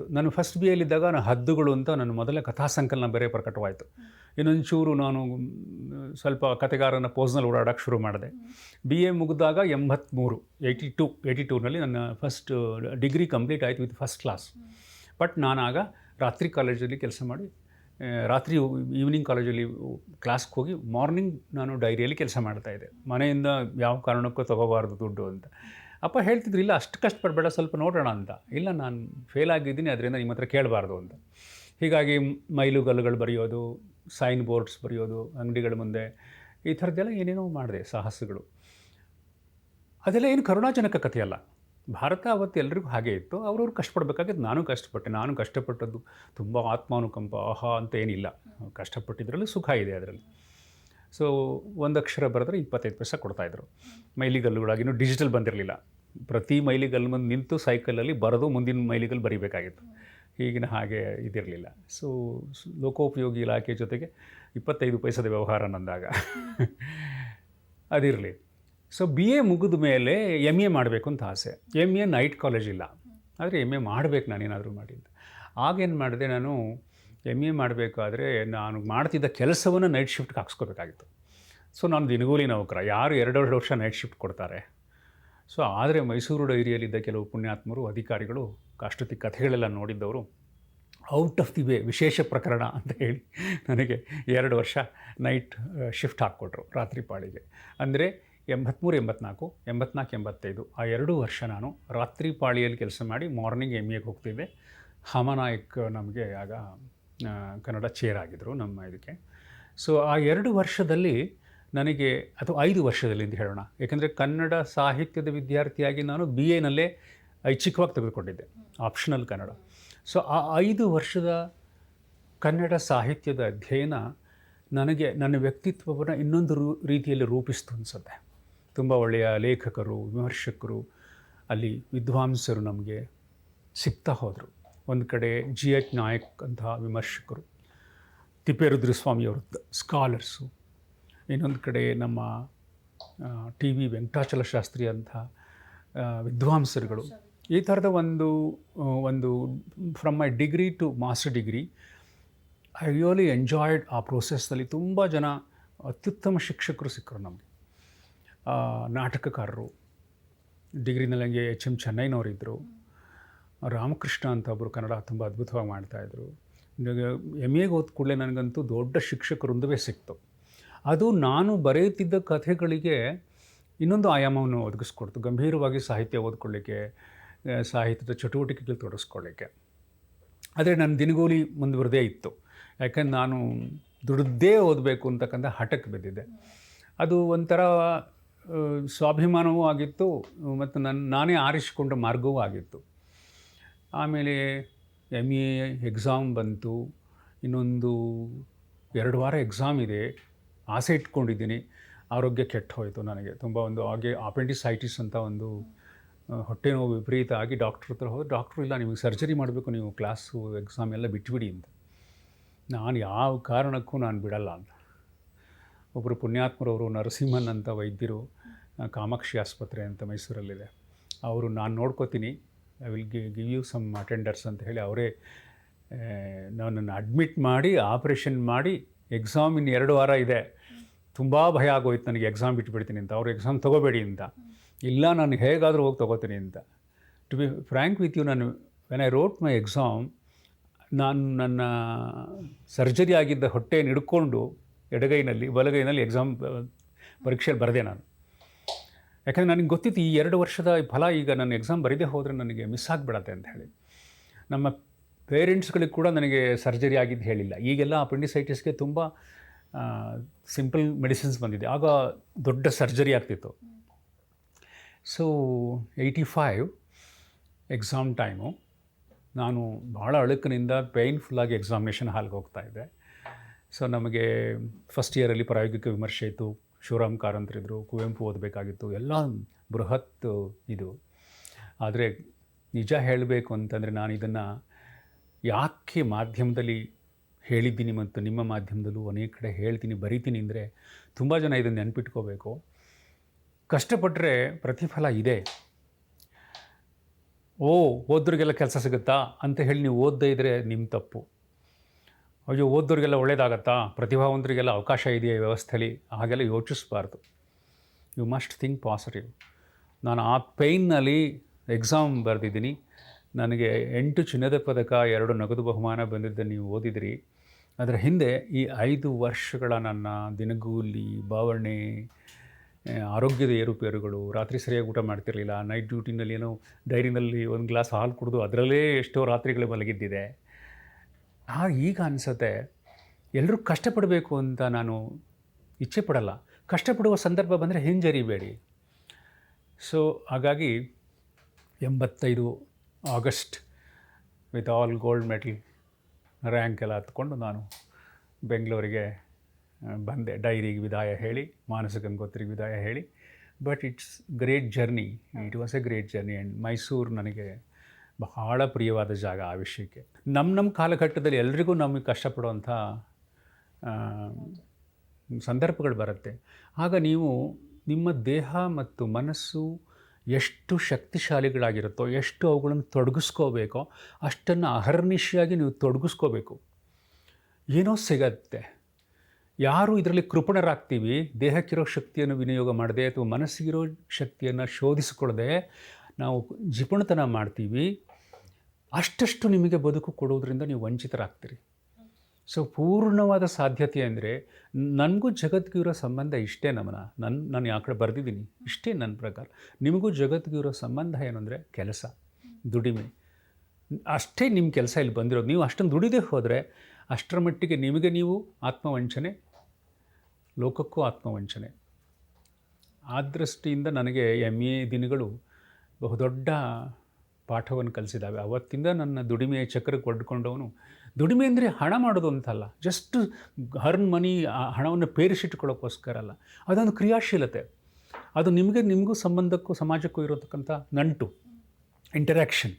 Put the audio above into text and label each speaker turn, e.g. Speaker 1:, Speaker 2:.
Speaker 1: ಆಯಿತು. ನಾನು first B ಎಲ್ಲಿದ್ದಾಗ ನಾನು ಹದ್ದುಗಳು ಅಂತ ನನ್ನ ಮೊದಲ ಕಥಾ ಸಂಕಲನ ಬೇರೆ ಪ್ರಕಟವಾಯಿತು. ಇನ್ನೊಂಚೂರು ನಾನು ಸ್ವಲ್ಪ ಕಥೆಗಾರನ ಪೋಸ್ನಲ್ಲಿ ಓಡಾಡೋಕ್ಕೆ ಶುರು ಮಾಡಿದೆ. ಬಿ ಎ ಮುಗಿದಾಗ ಎಂಬತ್ತ್ಮೂರು ಏಯ್ಟಿ ಟು ಏಯ್ಟಿ ಟೂನಲ್ಲಿ ನನ್ನ ಫಸ್ಟ್ ಡಿಗ್ರಿ ಕಂಪ್ಲೀಟ್ ಆಯಿತು ವಿತ್ ಫಸ್ಟ್ ಕ್ಲಾಸ್ ಬಟ್ ನಾನಾಗ ರಾತ್ರಿ ಕಾಲೇಜಲ್ಲಿ ಕೆಲಸ ಮಾಡಿ ರಾತ್ರಿ ಈವ್ನಿಂಗ್ ಕಾಲೇಜಲ್ಲಿ ಕ್ಲಾಸ್ಗೆ ಹೋಗಿ ಮಾರ್ನಿಂಗ್ ನಾನು ಡೈರಿಯಲ್ಲಿ ಕೆಲಸ ಮಾಡ್ತಾಯಿದ್ದೆ ಮನೆಯಿಂದ ಯಾವ ಕಾರಣಕ್ಕೂ ತಗೋಬಾರ್ದು ದುಡ್ಡು ಅಂತ. ಅಪ್ಪ ಹೇಳ್ತಿದ್ರು, ಇಲ್ಲ, ಅಷ್ಟು ಕಷ್ಟಪಡಬೇಡ ಸ್ವಲ್ಪ ನೋಡೋಣ ಅಂತ. ಇಲ್ಲ, ನಾನು ಫೇಲ್ ಆಗಿದ್ದೀನಿ ಅದರಿಂದ ನಿಮ್ಮ ಹತ್ರ ಕೇಳಬಾರ್ದು ಅಂತ. ಹೀಗಾಗಿ ಮೈಲುಗಲ್ಲುಗಳು ಬರೆಯೋದು ಸೈನ್ ಬೋರ್ಡ್ಸ್ ಬರೆಯೋದು, ಅಂಗಡಿಗಳ ಮುಂದೆ ಈ ಥರದ್ದೆಲ್ಲ ಏನೇನೋ ಮಾಡಿದೆ, ಸಾಹಸಗಳು. ಅದೆಲ್ಲ ಏನು ಕರುಣಾಜನಕ ಕಥೆಯಲ್ಲ. ಭಾರತ ಅವತ್ತು ಎಲ್ರಿಗೂ ಹಾಗೆ ಇತ್ತು. ಅವ್ರವ್ರು ಕಷ್ಟಪಡಬೇಕಾಗಿದ್ದು ನಾನು ಕಷ್ಟಪಟ್ಟೆ. ನಾನು ಕಷ್ಟಪಟ್ಟದ್ದು ತುಂಬ ಆತ್ಮಾನುಕಂಪ, ಆಹಾ ಅಂತ ಏನಿಲ್ಲ. ಕಷ್ಟಪಟ್ಟಿದ್ರಲ್ಲಿ ಸುಖ ಇದೆ ಅದರಲ್ಲಿ. ಸೊ ಒಂದು ಅಕ್ಷರ ಬರೆದ್ರೆ ಇಪ್ಪತ್ತೈದು ಪೈಸೆ ಕೊಡ್ತಾಯಿದ್ರು ಮೈಲಿಗಲ್ಲುಗಳಾಗಿ ಇನ್ನೂ ಡಿಜಿಟಲ್ ಬಂದಿರಲಿಲ್ಲ. ಪ್ರತಿ ಮೈಲಿಗಲ್ಲು ಮುಂದೆ ನಿಂತು ಸೈಕಲಲ್ಲಿ ಬರೆದು ಮುಂದಿನ ಮೈಲಿಗಲ್ಲು ಬರಿಬೇಕಾಗಿತ್ತು. ಈಗಿನ ಹಾಗೆ ಇದಿರಲಿಲ್ಲ. ಸೊ ಲೋಕೋಪಯೋಗಿ ಇಲಾಖೆ ಜೊತೆಗೆ ಇಪ್ಪತ್ತೈದು ಪೈಸದ ವ್ಯವಹಾರ ನಂದಾಗ. ಅದಿರಲಿ. ಸೊ ಬಿ ಎ ಮುಗಿದ ಮೇಲೆ ಎಂ ಎ ಮಾಡಬೇಕು ಅಂತ ಆಸೆ. ಎಂ ಎ ನೈಟ್ ಕಾಲೇಜ್ ಇಲ್ಲ. ಆದರೆ ಎಂ ಎ ಮಾಡಬೇಕು ನಾನೇನಾದರೂ ಮಾಡಿದ್ದು. ಆಗೇನು ಮಾಡಿದೆ ನಾನು ಎಂ ಎ ಮಾಡಬೇಕಾದ್ರೆ ನಾನು ಮಾಡ್ತಿದ್ದ ಕೆಲಸವನ್ನು ನೈಟ್ ಶಿಫ್ಟ್ಗೆ ಹಾಕ್ಸ್ಕೋಬೇಕಾಗಿತ್ತು. ಸೊ ನಾನು ದಿನಗೂಲಿ ನೌಕರ, ಯಾರು ಎರಡೆರಡು ವರ್ಷ ನೈಟ್ ಶಿಫ್ಟ್ ಕೊಡ್ತಾರೆ. ಸೊ ಆದರೆ ಮೈಸೂರು ಡೈರಿಯಲ್ಲಿದ್ದ ಕೆಲವು ಪುಣ್ಯಾತ್ಮರು, ಅಧಿಕಾರಿಗಳು ಅಷ್ಟೊತ್ತಿ ಕಥೆಗಳೆಲ್ಲ ನೋಡಿದ್ದವರು ಔಟ್ ಆಫ್ ದಿ ವೇ ವಿಶೇಷ ಪ್ರಕರಣ ಅಂತ ಹೇಳಿ ನನಗೆ ಎರಡು ವರ್ಷ ನೈಟ್ ಶಿಫ್ಟ್ ಹಾಕ್ಕೊಟ್ರು ರಾತ್ರಿ ಪಾಳಿಗೆ. ಅಂದರೆ ಎಂಬತ್ತ್ಮೂರು ಎಂಬತ್ನಾಲ್ಕು ಎಂಬತ್ನಾಲ್ಕು, ಎಂಬತ್ತೈದು, ಆ ಎರಡು ವರ್ಷ ನಾನು ರಾತ್ರಿ ಪಾಳಿಯಲ್ಲಿ ಕೆಲಸ ಮಾಡಿ ಮಾರ್ನಿಂಗ್ ಎಂ ಎಗೆ ಹೋಗ್ತಿದ್ದೆ. ಹಮನಾಯಕ್ ನಮಗೆ ಆಗ ಕನ್ನಡ ಚೇರ್ ಆಗಿದ್ದರು ನಮ್ಮ ಇದಕ್ಕೆ. ಸೊ ಆ ಎರಡು ವರ್ಷದಲ್ಲಿ ನನಗೆ, ಅಥವಾ ಐದು ವರ್ಷದಲ್ಲಿ ಅಂತ ಹೇಳೋಣ. ಯಾಕೆಂದರೆ ಕನ್ನಡ ಸಾಹಿತ್ಯದ ವಿದ್ಯಾರ್ಥಿಯಾಗಿ ನಾನು ಬಿ ಎನಲ್ಲೇ ಐಚ್ಛಿಕವಾಗಿ ತೆಗೆದುಕೊಂಡಿದ್ದೆ ಆಪ್ಷನಲ್ ಕನ್ನಡ. ಸೊ ಆ ಐದು ವರ್ಷದ ಕನ್ನಡ ಸಾಹಿತ್ಯದ ಅಧ್ಯಯನ ನನಗೆ, ನನ್ನ ವ್ಯಕ್ತಿತ್ವವನ್ನು ಇನ್ನೊಂದು ರೂ, ರೀತಿಯಲ್ಲಿ ರೂಪಿಸ್ತು ಅನಿಸುತ್ತೆ. ತುಂಬ ಒಳ್ಳೆಯ ಲೇಖಕರು, ವಿಮರ್ಶಕರು, ಅಲ್ಲಿ ವಿದ್ವಾಂಸರು ನಮಗೆ ಸಿಗ್ತಾ ಹೋದರು. ಒಂದು ಕಡೆ ಜಿ ಎಚ್ ನಾಯಕ್ ಅಂತಹ ವಿಮರ್ಶಕರು ತಿಪ್ಪೇರುದ್ರಸ್ವಾಮಿಯವರು ಸ್ಕಾಲರ್ಸು, ಇನ್ನೊಂದು ಕಡೆ ನಮ್ಮ ಟಿ ವಿ ವೆಂಕಟಾಚಲ ಶಾಸ್ತ್ರಿ ಅಂಥ ವಿದ್ವಾಂಸರುಗಳು, ಈ ಥರದ ಒಂದು ಒಂದು from my degree to master degree I really enjoyed ಆ ಪ್ರೋಸೆಸ್ನಲ್ಲಿ ತುಂಬ ಜನ ಅತ್ಯುತ್ತಮ ಶಿಕ್ಷಕರು ಸಿಕ್ಕರು ನಮಗೆ. ನಾಟಕಕಾರರು ಡಿಗ್ರಿನಲ್ಲಿ ಹಂಗೆ ಎಚ್ ಎಂ ಚೆನ್ನೈನವರಿದ್ದರು ರಾಮಕೃಷ್ಣ ಅಂತ ಒಬ್ಬರು ಕನ್ನಡ ತುಂಬ ಅದ್ಭುತವಾಗಿ ಮಾಡ್ತಾಯಿದ್ರು ಎಂ ಎಗೆ ಹೋದ ಕೂಡಲೇ ನನಗಂತೂ ದೊಡ್ಡ ಶಿಕ್ಷಕರೊಂದುವೇ ಸಿಕ್ತು. ಅದು ನಾನು ಬರೆಯುತ್ತಿದ್ದ ಕಥೆಗಳಿಗೆ ಇನ್ನೊಂದು ಆಯಾಮವನ್ನು ಒದಗಿಸ್ಕೊಡ್ತು. ಗಂಭೀರವಾಗಿ ಸಾಹಿತ್ಯ ಓದ್ಕೊಳ್ಳಿಕ್ಕೆ ಸಾಹಿತ್ಯದ ಚಟುವಟಿಕೆಗಳು ತೊಡಗಿಸ್ಕೊಳ್ಳಿಕ್ಕೆ ಆದರೆ ನನ್ನ ದಿನಗೂಲಿ ಮುಂದುವರೆದೇ ಇತ್ತು. ಯಾಕಂದ್ರೆ ನಾನು ದುಡ್ದೇ ಓದಬೇಕು ಅಂತಕ್ಕಂಥ ಹಠಕ್ಕೆ ಬಿದ್ದಿದ್ದೆ. ಅದು ಒಂಥರ ಸ್ವಾಭಿಮಾನವೂ ಆಗಿತ್ತು, ಮತ್ತು ನನ್ನ, ನಾನೇ ಆರಿಸಿಕೊಂಡ ಮಾರ್ಗವೂ ಆಗಿತ್ತು. ಆಮೇಲೆ ಎಂ ಎ ಎಕ್ಸಾಮ್ ಬಂತು. ಇನ್ನೊಂದು ಎರಡು ವಾರ ಎಕ್ಸಾಮ್ ಇದೆ. ಆಸೆ ಇಟ್ಕೊಂಡಿದ್ದೀನಿ. ಆರೋಗ್ಯ ಕೆಟ್ಟ ಹೋಯಿತು ನನಗೆ. ತುಂಬ ಒಂದು ಹಾಗೆ ಆಪೆಂಡಿಸೈಟಿಸ್ ಅಂತ ಒಂದು ಹೊಟ್ಟೆ ನೋವು ವಿಪರೀತ ಆಗಿ ಡಾಕ್ಟ್ರ್ ಹತ್ರ ಹೋದ್ರೆ ಡಾಕ್ಟ್ರು ಇಲ್ಲ, ನಿಮಗೆ ಸರ್ಜರಿ ಮಾಡಬೇಕು, ನೀವು ಕ್ಲಾಸು ಎಕ್ಸಾಮ್ ಎಲ್ಲ ಬಿಟ್ಬಿಡಿ ಅಂತ. ನಾನು ಯಾವ ಕಾರಣಕ್ಕೂ ನಾನು ಬಿಡಲ್ಲ ಅಂತ. ಒಬ್ಬರು ಪುಣ್ಯಾತ್ಮರವರು, ನರಸಿಂಹನ್ ಅಂತ ವೈದ್ಯರು ಕಾಮಾಕ್ಷಿ ಆಸ್ಪತ್ರೆ ಅಂತ ಮೈಸೂರಲ್ಲಿದೆ. ಅವರು ನಾನು ನೋಡ್ಕೋತೀನಿ. I will give you some attenders ಅಂತ ಹೇಳಿ ಅವರೇ ನನ್ನನ್ನು ಅಡ್ಮಿಟ್ ಮಾಡಿ ಆಪ್ರೇಷನ್ ಮಾಡಿ ಎಕ್ಸಾಮ್ ಇನ್ನು ಎರಡು ವಾರ ಇದೆ. ತುಂಬ ಭಯ ಆಗೋಯ್ತು ನನಗೆ ಎಕ್ಸಾಮ್ ಬಿಟ್ಬಿಡ್ತೀನಿ ಅಂತ. ಅವ್ರು ಎಕ್ಸಾಮ್ ತೊಗೋಬೇಡಿ ಅಂತ. ಇಲ್ಲ, ನಾನು ಹೇಗಾದರೂ ಹೋಗಿ ತೊಗೋತೀನಿ ಅಂತ. To be frank with you ನಾನು when I wrote my exam ನಾನು ನನ್ನ ಸರ್ಜರಿ ಆಗಿದ್ದ ಹೊಟ್ಟೆಯನ್ನು ಹಿಡ್ಕೊಂಡು ಎಡಗೈನಲ್ಲಿ, ಬಲಗೈನಲ್ಲಿ ಎಕ್ಸಾಮ್ ಪರೀಕ್ಷೆಯಲ್ಲಿ ಬರೆದೆ ನಾನು. ಯಾಕಂದರೆ ನನಗೆ ಗೊತ್ತಿತ್ತು ಈ ಎರಡು ವರ್ಷದ ಫಲ ಈಗ ನನ್ನ ಎಕ್ಸಾಮ್ ಬರೀದೇ ಹೋದರೆ ನನಗೆ ಮಿಸ್ ಆಗಿಬಿಡತ್ತೆ ಅಂತ ಹೇಳಿ. ನಮ್ಮ ಪೇರೆಂಟ್ಸ್ಗಳಿಗೆ ಕೂಡ ನನಗೆ ಸರ್ಜರಿ ಆಗಿದ್ದು ಹೇಳಿಲ್ಲ. ಈಗೆಲ್ಲ ಅಪೆಂಡಿಸೈಟಿಸ್ಗೆ ತುಂಬ ಸಿಂಪಲ್ ಮೆಡಿಸಿನ್ಸ್ ಬಂದಿದೆ. ಆಗ ದೊಡ್ಡ ಸರ್ಜರಿ ಆಗ್ತಿತ್ತು. So eighty five exam time ನಾನು ಭಾಳ ಅಳುಕಿನಿಂದ ಪೇಯ್ನ್ಫುಲ್ಲಾಗಿ ಎಕ್ಸಾಮಿನೇಷನ್ ಹಾಲ್ಗೆ ಹೋಗ್ತಾ ಇದ್ದೆ. ಸೊ ನಮಗೆ ಫಸ್ಟ್ ಇಯರಲ್ಲಿ ಪ್ರಾಯೋಗಿಕ ವಿಮರ್ಶೆ ಇತ್ತು. ಶಿವರಾಮ್ ಕಾರಂತರಿದ್ದರು, ಕುವೆಂಪು ಓದಬೇಕಾಗಿತ್ತು, ಎಲ್ಲ ಬೃಹತ್ ಇದು. ಆದರೆ ನಿಜ ಹೇಳಬೇಕು ಅಂತಂದರೆ ನಾನು ಇದನ್ನು ಯಾಕೆ ಮಾಧ್ಯಮದಲ್ಲಿ ಹೇಳಿದ್ದೀನಿ ಮತ್ತು ನಿಮ್ಮ ಮಾಧ್ಯಮದಲ್ಲೂ ಅನೇಕ ಕಡೆ ಹೇಳ್ತೀನಿ, ಬರಿತೀನಿ ಅಂದರೆ ತುಂಬ ಜನ ಇದನ್ನು ನೆನ್ಪಿಟ್ಕೋಬೇಕು. ಕಷ್ಟಪಟ್ಟರೆ ಪ್ರತಿಫಲ ಇದೆ. ಓ, ಓದ್ರಿಗೆಲ್ಲ ಕೆಲಸ ಸಿಗುತ್ತಾ? ಅಂತ ಹೇಳಿ ನೀವು ಓದದೇ ಇದ್ದರೆ ನಿಮ್ಮ ತಪ್ಪು. ಅಯ್ಯೋ ಓದೋರಿಗೆಲ್ಲ ಒಳ್ಳೇದಾಗತ್ತಾ? ಪ್ರತಿಭಾವಂತರಿಗೆಲ್ಲ ಅವಕಾಶ ಇದೆಯಾ ಈ ವ್ಯವಸ್ಥೆಯಲ್ಲಿ ಹಾಗೆಲ್ಲ ಯೋಚಿಸಬಾರ್ದು. ಯು ಮಸ್ಟ್ ಥಿಂಕ್ ಪಾಸಿಟಿವ್ ನಾನು ಆ ಪೈನ್ನಲ್ಲಿ ಎಕ್ಸಾಮ್ ಬರೆದಿದ್ದೀನಿ. ನನಗೆ ಎಂಟು ಚಿನ್ನದ ಪದಕ ಎರಡು ನಗದು ಬಹುಮಾನ ಬಂದಿದ್ದ ನೀವು ಓದಿದಿರಿ. ಅದರ ಹಿಂದೆ ಈ ಐದು ವರ್ಷಗಳ ನನ್ನ ದಿನಗೂಲಿ ಆ, ಆರೋಗ್ಯದ ಏರುಪೇರುಗಳು ರಾತ್ರಿ ಸರಿಯಾಗಿ ಊಟ ಮಾಡ್ತಿರಲಿಲ್ಲ ನೈಟ್ ಡ್ಯೂಟಿನಲ್ಲಿ ಏನೋ ಡೈರಿನಲ್ಲಿ ಒಂದು ಗ್ಲಾಸ್ ಹಾಲು ಕುಡಿದು ಅದರಲ್ಲೇ ಎಷ್ಟೋ ರಾತ್ರಿಗಳು ಮಲಗಿದ್ದಿದೆ. ಆ, ಈಗ ಅನಿಸುತ್ತೆ. ಎಲ್ಲರೂ ಕಷ್ಟಪಡಬೇಕು ಅಂತ ನಾನು ಇಚ್ಛೆ ಪಡಲ್ಲ. ಕಷ್ಟಪಡುವ ಸಂದರ್ಭ ಬಂದರೆ ಹಿಂಜರಿಬೇಡಿ. ಸೊ ಹಾಗಾಗಿ ಎಂಬತ್ತೈದು August with all gold medal rank ಎಲ್ಲ ಹತ್ಕೊಂಡು ನಾನು ಬೆಂಗಳೂರಿಗೆ ಬಂದೆ. ಡೈರಿಗೆ ವಿದಾಯ ಹೇಳಿ, ಮಾನಸ ಗಂಗೋತ್ರಿಗೆ ವಿದಾಯ ಹೇಳಿ. But it's great journey it was a great journey and Mysuru ನನಗೆ ಬಹಳ ಪ್ರಿಯವಾದ ಜಾಗ ಆ ವಿಷಯಕ್ಕೆ. ನಮ್ಮ ನಮ್ಮ ಕಾಲಘಟ್ಟದಲ್ಲಿ ಎಲ್ರಿಗೂ ನಮಗೆ ಕಷ್ಟಪಡುವಂಥ ಸಂದರ್ಭಗಳು ಬರುತ್ತೆ. ಆಗ ನೀವು ನಿಮ್ಮ ದೇಹ ಮತ್ತು ಮನಸ್ಸು ಎಷ್ಟು ಶಕ್ತಿಶಾಲಿಗಳಾಗಿರುತ್ತೋ, ಎಷ್ಟು ಅವುಗಳನ್ನು ತೊಡಗಿಸ್ಕೋಬೇಕೋ, ಅಷ್ಟನ್ನು ಅಹರ್ನಿಶಿಯಾಗಿ ನೀವು ತೊಡಗಿಸ್ಕೋಬೇಕು. ಏನೋ ಸಿಗತ್ತೆ. ಯಾರು ಇದರಲ್ಲಿ ಕೃಪಣರಾಗ್ತೀವಿ, ದೇಹಕ್ಕಿರೋ ಶಕ್ತಿಯನ್ನು ವಿನಿಯೋಗ ಮಾಡದೆ ಅಥವಾ ಮನಸ್ಸಿಗಿರೋ ಶಕ್ತಿಯನ್ನು ಶೋಧಿಸಿಕೊಳ್ಳದೆ ನಾವು ಜಿಪುಣತನ ಮಾಡ್ತೀವಿ, ಅಷ್ಟಷ್ಟು ನಿಮಗೆ ಬದುಕು ಕೊಡೋದ್ರಿಂದ ನೀವು ವಂಚಿತರಾಗ್ತೀರಿ. ಸೊ ಪೂರ್ಣವಾದ ಸಾಧ್ಯತೆ ಅಂದರೆ ನನಗೂ ಇರೋ ಸಂಬಂಧ ಇಷ್ಟೇ ನಮನ. ನನ್ನ ನಾನು ಯಾವ ಕಡೆ ಬರೆದಿದ್ದೀನಿ, ಇಷ್ಟೇ ನನ್ನ ಪ್ರಕಾರ. ನಿಮಗೂ ಇರೋ ಸಂಬಂಧ ಏನು ಅಂದರೆ ಕೆಲಸ, ದುಡಿಮೆ. ಅಷ್ಟೇ ನಿಮ್ಮ ಕೆಲಸ ಇಲ್ಲಿ ಬಂದಿರೋದು. ನೀವು ಅಷ್ಟೊಂದು ದುಡಿದೇ ಹೋದರೆ ಅಷ್ಟರ ಮಟ್ಟಿಗೆ ನಿಮಗೆ ನೀವು ಆತ್ಮವಂಚನೆ, ಲೋಕಕ್ಕೂ ಆತ್ಮವಂಚನೆ. ಆ ದೃಷ್ಟಿಯಿಂದ ನನಗೆ ಎಂ ಎ ದಿನಗಳು ಬಹುದೊಡ್ಡ ಪಾಠವನ್ನು ಕಲಿಸಿದ್ದಾವೆ. ಅವತ್ತಿಂದ ನನ್ನ ದುಡಿಮೆಯ ಚಕ್ರಕ್ಕೆ ಒಡ್ಕೊಂಡವನು. ದುಡಿಮೆ ಅಂದರೆ ಹಣ ಮಾಡೋದು ಅಂತಲ್ಲ. ಜಸ್ಟ್ ಹರ್ನ್ ಮನಿ ಹಣವನ್ನು ಪೇರಿಸಿಟ್ಕೊಳ್ಳೋಕ್ಕೋಸ್ಕರ ಅಲ್ಲ. ಅದೊಂದು ಕ್ರಿಯಾಶೀಲತೆ. ಅದು ನಿಮಗೆ, ನಿಮಗೂ ಸಂಬಂಧಕ್ಕೂ, ಸಮಾಜಕ್ಕೂ ಇರತಕ್ಕಂಥ ನಂಟು ಇಂಟರ್ಯಾಕ್ಷನ್